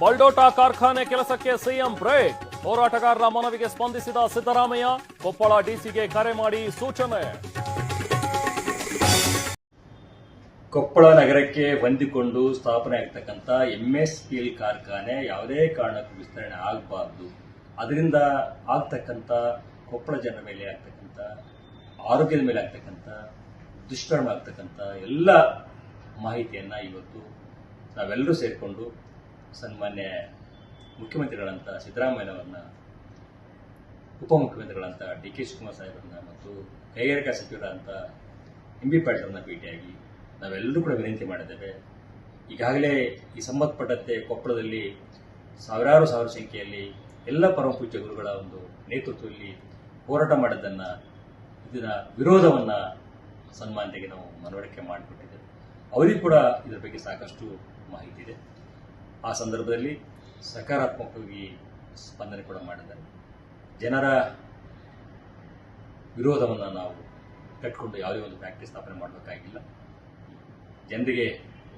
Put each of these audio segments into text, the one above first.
ಬಲ್ಡೋಟಾ ಕಾರ್ಖಾನೆ ಕೆಲಸಕ್ಕೆ CM break. ಹೋರಾಟಗಾರರ ಮನವಿಗೆ ಸ್ಪಂದಿಸಿದ ಸಿದ್ದರಾಮಯ್ಯ, ಕೊಪ್ಪಳ ಡಿಸಿಗೆ ಕರೆ ಮಾಡಿ ಸೂಚನೆ. ಕೊಪ್ಪಳ ನಗರಕ್ಕೆ ಹೊಂದಿಕೊಂಡು ಸ್ಥಾಪನೆ ಆಗ್ತಕ್ಕಂಥ ಎಂಎಸ್ ಸ್ಟೀಲ್ ಕಾರ್ಖಾನೆ ಯಾವುದೇ ಕಾರಣಕ್ಕೂ ವಿಸ್ತರಣೆ ಆಗಬಾರ್ದು. ಅದರಿಂದ ಆಗ್ತಕ್ಕಂಥ ಕೊಪ್ಪಳ ಜನರ ಮೇಲೆ ಆಗ್ತಕ್ಕಂಥ, ಆರೋಗ್ಯದ ಮೇಲೆ ಆಗ್ತಕ್ಕಂಥ ದುಷ್ಕರ್ಮ ಆಗ್ತಕ್ಕಂಥ ಎಲ್ಲ ಮಾಹಿತಿಯನ್ನು ಇವತ್ತು ನಾವೆಲ್ಲರೂ ಸೇರಿಕೊಂಡು ಸನ್ಮಾನ್ಯ ಮುಖ್ಯಮಂತ್ರಿಗಳಂತ ಸಿದ್ದರಾಮಯ್ಯನವರನ್ನ, ಉಪಮುಖ್ಯಮಂತ್ರಿಗಳಂತ ಡಿ ಕೆ ಶಿವಕುಮಾರ್ ಸಾಹೇಬರನ್ನ ಮತ್ತು ಕೈಗಾರಿಕಾ ಸಚಿವರಂತ ಎಂ ಬಿ ಪಾಟೀಲ್ರನ್ನ ಭೇಟಿಯಾಗಿ ನಾವೆಲ್ಲರೂ ಕೂಡ ವಿನಂತಿ ಮಾಡಿದ್ದೇವೆ. ಈಗಾಗಲೇ ಈ ಸಂಬಂಧಪಟ್ಟಂತೆ ಕೊಪ್ಪಳದಲ್ಲಿ ಸಾವಿರಾರು ಸಾವಿರ ಸಂಖ್ಯೆಯಲ್ಲಿ ಎಲ್ಲ ಪರಮಪೂಜ್ಯ ಗುರುಗಳ ಒಂದು ನೇತೃತ್ವದಲ್ಲಿ ಹೋರಾಟ ಮಾಡಿದ್ದನ್ನು, ಇದರ ವಿರೋಧವನ್ನ ಸನ್ಮಾನತೆಗೆ ನಾವು ಮನವರಿಕೆ ಮಾಡಿಕೊಟ್ಟಿದ್ದೇವೆ. ಅವರಿಗೂ ಕೂಡ ಇದರ ಬಗ್ಗೆ ಸಾಕಷ್ಟು ಮಾಹಿತಿ ಇದೆ. ಆ ಸಂದರ್ಭದಲ್ಲಿ ಸಕಾರಾತ್ಮಕವಾಗಿ ಸ್ಪಂದನೆ ಕೂಡ ಮಾಡಿದ್ದಾರೆ. ಜನರ ವಿರೋಧವನ್ನು ನಾವು ಕಟ್ಕೊಂಡು ಯಾವುದೇ ಒಂದು ಫ್ಯಾಕ್ಟ್ರಿ ಸ್ಥಾಪನೆ ಮಾಡಬೇಕಾಗಿಲ್ಲ. ಜನರಿಗೆ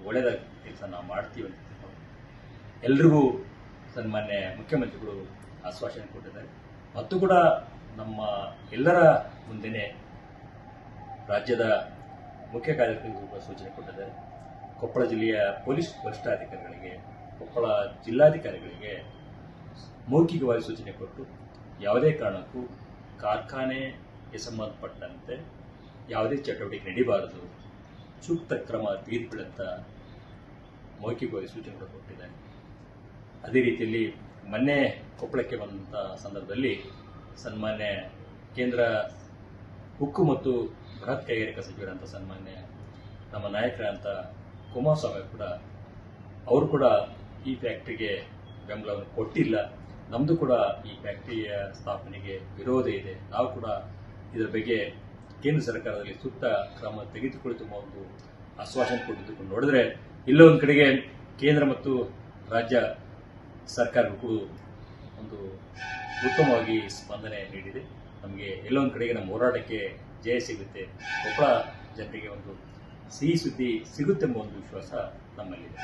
ಒಳ್ಳೆಯದ ಕೆಲಸ ನಾವು ಮಾಡ್ತೀವಿ ಅಂತ ಎಲ್ರಿಗೂ ಸನ್ಮಾನ್ಯ ಮುಖ್ಯಮಂತ್ರಿಗಳು ಆಶ್ವಾಸನೆ ಕೊಟ್ಟಿದ್ದಾರೆ. ಮತ್ತು ಕೂಡ ನಮ್ಮ ಎಲ್ಲರ ಮುಂದೆನೆ ರಾಜ್ಯದ ಮುಖ್ಯ ಕಾರ್ಯದರ್ಶಿಗಳು ಸೂಚನೆ ಕೊಟ್ಟಿದ್ದಾರೆ. ಕೊಪ್ಪಳ ಜಿಲ್ಲೆಯ ಪೊಲೀಸ್ ವರಿಷ್ಠಾಧಿಕಾರಿಗಳಿಗೆ ಕೊಪ್ಪಳ ಜಿಲ್ಲಾಧಿಕಾರಿಗಳಿಗೆ ಮೌಖಿಕವಾಗಿ ಸೂಚನೆ ಕೊಟ್ಟು ಯಾವುದೇ ಕಾರಣಕ್ಕೂ ಕಾರ್ಖಾನೆಗೆ ಸಂಬಂಧಪಟ್ಟಂತೆ ಯಾವುದೇ ಚಟುವಟಿಕೆ ನಡೀಬಾರದು, ಸೂಕ್ತ ಕ್ರಮ ತೆಗೆದುಕೊಳ್ಳುತ್ತ ಮೌಖಿಕವಾಗಿ ಸೂಚನೆ ಕೂಡ ಕೊಟ್ಟಿದ್ದಾರೆ. ಅದೇ ರೀತಿಯಲ್ಲಿ ಮೊನ್ನೆ ಕೊಪ್ಪಳಕ್ಕೆ ಬಂದಂಥ ಸಂದರ್ಭದಲ್ಲಿ ಸನ್ಮಾನ್ಯ ಕೇಂದ್ರ ಉಕ್ಕು ಮತ್ತು ಬೃಹತ್ ಕೈಗಾರಿಕಾ ಸಚಿವರಂಥ ಸನ್ಮಾನ್ಯ ನಮ್ಮ ನಾಯಕರಾದಂಥ ಕುಮಾರಸ್ವಾಮಿ ಕೂಡ, ಅವರು ಕೂಡ ಈ ಫ್ಯಾಕ್ಟ್ರಿಗೆ ಬೆಂಬಲವನ್ನು ಕೊಟ್ಟಿಲ್ಲ. ನಮ್ಮದು ಕೂಡ ಈ ಫ್ಯಾಕ್ಟ್ರಿಯ ಸ್ಥಾಪನೆಗೆ ವಿರೋಧ ಇದೆ. ನಾವು ಕೂಡ ಇದರ ಬಗ್ಗೆ ಕೇಂದ್ರ ಸರ್ಕಾರದಲ್ಲಿ ಸೂಕ್ತ ಕ್ರಮ ತೆಗೆದುಕೊಳ್ಳುವ ಒಂದು ಆಶ್ವಾಸನೆ ಕೊಟ್ಟಿದ್ದನ್ನು ನೋಡಿದ್ರೆ, ಇಲ್ಲೋ ಕಡೆಗೆ ಕೇಂದ್ರ ಮತ್ತು ರಾಜ್ಯ ಸರ್ಕಾರಗಳು ಕೂಡ ಒಂದು ಉತ್ತಮವಾಗಿ ಸ್ಪಂದನೆ ನೀಡಿದೆ. ನಮಗೆ ಎಲ್ಲೋ ಒಂದು ಕಡೆಗೆ ನಮ್ಮ ಹೋರಾಟಕ್ಕೆ ಜಯ ಸಿಗುತ್ತೆ. ಕೊಪ್ಪಳ ಜನರಿಗೆ ಒಂದು ಸಿಹಿ ಸುದ್ದಿ ಸಿಗುತ್ತೆಂಬ ಒಂದು ವಿಶ್ವಾಸ ನಮ್ಮಲ್ಲಿದೆ.